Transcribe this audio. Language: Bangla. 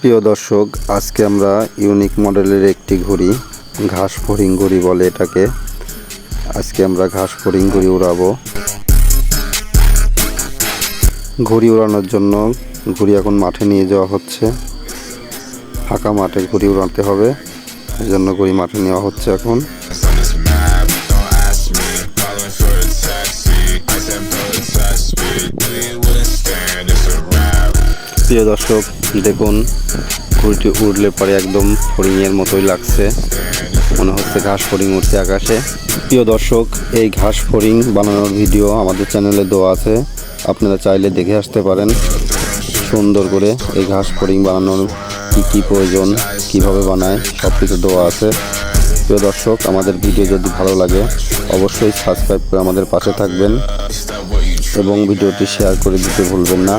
প্রিয় দর্শক, আজকে আমরা ইউনিক মডেলের একটি ঘড়ি, ঘাস ফড়িং ঘড়ি বলে এটাকে। আজকে আমরা ঘাস ফড়িং ঘড়ি উড়াবো। ঘড়ি উড়ানোর জন্য ঘড়ি এখন মাঠে নিয়ে যাওয়া হচ্ছে। ফাঁকা মাঠে ঘড়ি উড়াতে হবে এই জন্য ঘড়ি মাঠে নেওয়া হচ্ছে এখন। প্রিয় দর্শক, দেখুন, ঘুড়িটি উড়লে পরে একদম ফড়িংয়ের মতোই লাগছে। মনে হচ্ছে ঘাস ফড়িং উঠছে আকাশে। প্রিয় দর্শক, এই ঘাস ফড়িং বানানোর ভিডিও আমাদের চ্যানেলে দেওয়া আছে। আপনারা চাইলে দেখে আসতে পারেন সুন্দর করে এই ঘাস ফড়িং বানানোর কী কী প্রয়োজন, কীভাবে বানায় সব কিছু দেওয়া আছে। প্রিয় দর্শক, আমাদের ভিডিও যদি ভালো লাগে, অবশ্যই সাবস্ক্রাইব করে আমাদের পাশে থাকবেন এবং ভিডিওটি শেয়ার করে দিতে ভুলবেন না।